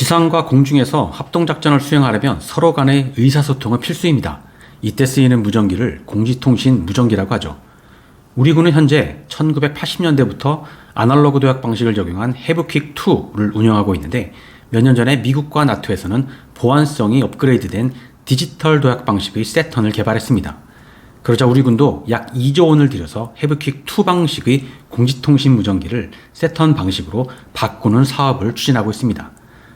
지상과 공중에서 합동작전을 수행하려면 서로 간의 의사소통은 필수입니다. 이때 쓰이는 무전기를 공지통신 무전기라고 하죠. 우리 군은 현재 1980년대부터 아날로그 도약 방식을 적용한 해브퀵2를 운영하고 있는데 몇 년 전에 미국과 나토에서는 보안성이 업그레이드된 디지털 도약 방식의 세턴을 개발했습니다. 그러자 우리 군도 약 2조 원을 들여서 해브퀵2 방식의 공지통신 무전기를 세턴 방식으로 바꾸는 사업을 추진하고 있습니다.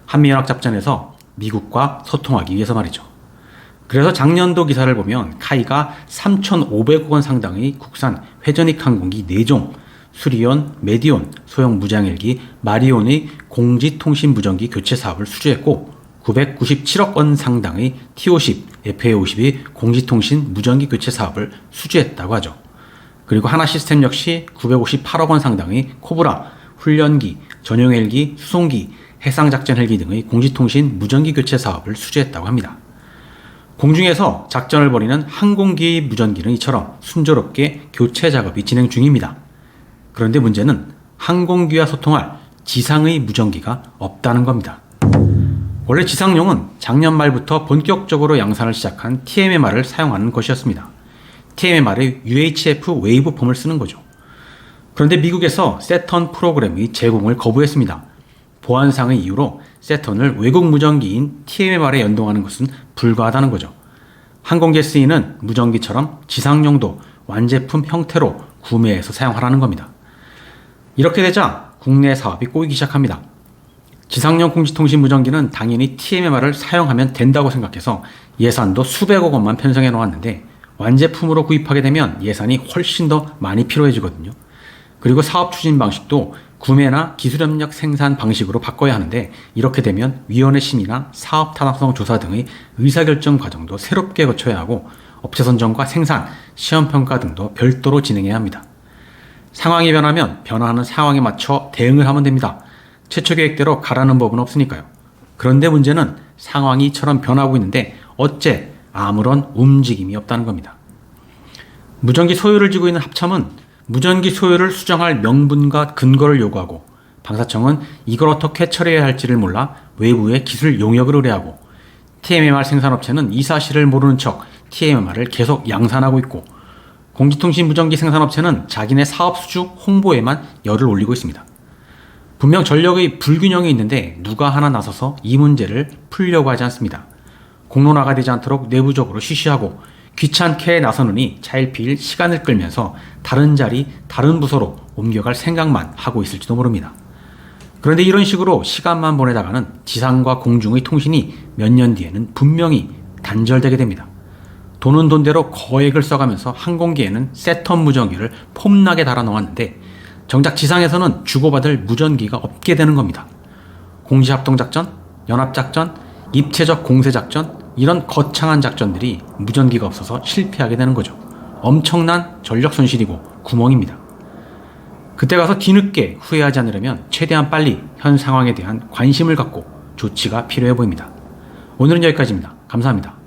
한미연합작전에서 미국과 소통하기 위해서 말이죠. 그래서 작년도 기사를 보면 카이가 3,500억 원 상당의 국산 회전익 항공기 4종, 수리온, 메디온, 소형 무장헬기, 마리온의 공지통신 무전기 교체 사업을 수주했고 997억 원 상당의 T50, FA50의 공지통신 무전기 교체 사업을 수주했다고 하죠. 그리고 하나 시스템 역시 958억 원 상당의 코브라, 훈련기, 전용 헬기, 수송기, 해상작전 헬기 등의 공지통신 무전기 교체 사업을 수주했다고 합니다. 공중에서 작전을 벌이는 항공기 무전기는 이처럼 순조롭게 교체 작업이 진행 중입니다. 그런데 문제는 항공기와 소통할 지상의 무전기가 없다는 겁니다. 원래 지상용은 작년 말부터 본격적으로 양산을 시작한 TMMR을 사용하는 것이었습니다. TMMR의 UHF 웨이브폼을 쓰는 거죠. 그런데 미국에서 세턴 프로그램의 제공을 거부했습니다. 보안상의 이유로 세턴을 외국 무전기인 TMMR에 연동하는 것은 불가하다는 거죠. 항공기에 쓰이는 무전기처럼 지상용도 완제품 형태로 구매해서 사용하라는 겁니다. 이렇게 되자 국내 사업이 꼬이기 시작합니다. 지상용 공지통신 무전기는 당연히 TMMR을 사용하면 된다고 생각해서 예산도 수백억 원만 편성해 놓았는데 완제품으로 구입하게 되면 예산이 훨씬 더 많이 필요해지거든요. 그리고 사업 추진 방식도 구매나 기술 협력 생산 방식으로 바꿔야 하는데 이렇게 되면 위원회 심의나 사업 타당성 조사 등의 의사결정 과정도 새롭게 거쳐야 하고 업체 선정과 생산, 시험 평가 등도 별도로 진행해야 합니다. 상황이 변하면 변화하는 상황에 맞춰 대응을 하면 됩니다. 최초 계획대로 가라는 법은 없으니까요. 그런데 문제는 상황이 이처럼 변하고 있는데 어째 아무런 움직임이 없다는 겁니다. 무전기 소유를 지고 있는 합참은 무전기 소유를 수정할 명분과 근거를 요구하고 방사청은 이걸 어떻게 처리해야 할지를 몰라 외부의 기술 용역을 의뢰하고 TMMR 생산업체는 이 사실을 모르는 척 TMMR을 계속 양산하고 있고 공지통신 무전기 생산업체는 자기네 사업 수주 홍보에만 열을 올리고 있습니다. 분명 전력의 불균형이 있는데 누가 하나 나서서 이 문제를 풀려고 하지 않습니다. 공론화가 되지 않도록 내부적으로 쉬쉬하고 귀찮게 나서느니 차일피일 시간을 끌면서 다른 자리, 다른 부서로 옮겨갈 생각만 하고 있을지도 모릅니다. 그런데 이런 식으로 시간만 보내다가는 지상과 공중의 통신이 몇 년 뒤에는 분명히 단절되게 됩니다. 돈은 돈대로 거액을 써가면서 항공기에는 세턴 무전기를 폼나게 달아 놓았는데 정작 지상에서는 주고받을 무전기가 없게 되는 겁니다. 공시합동작전, 연합작전, 입체적 공세작전, 이런 거창한 작전들이 무전기가 없어서 실패하게 되는 거죠. 엄청난 전력 손실이고 구멍입니다. 그때 가서 뒤늦게 후회하지 않으려면 최대한 빨리 현 상황에 대한 관심을 갖고 조치가 필요해 보입니다. 오늘은 여기까지입니다. 감사합니다.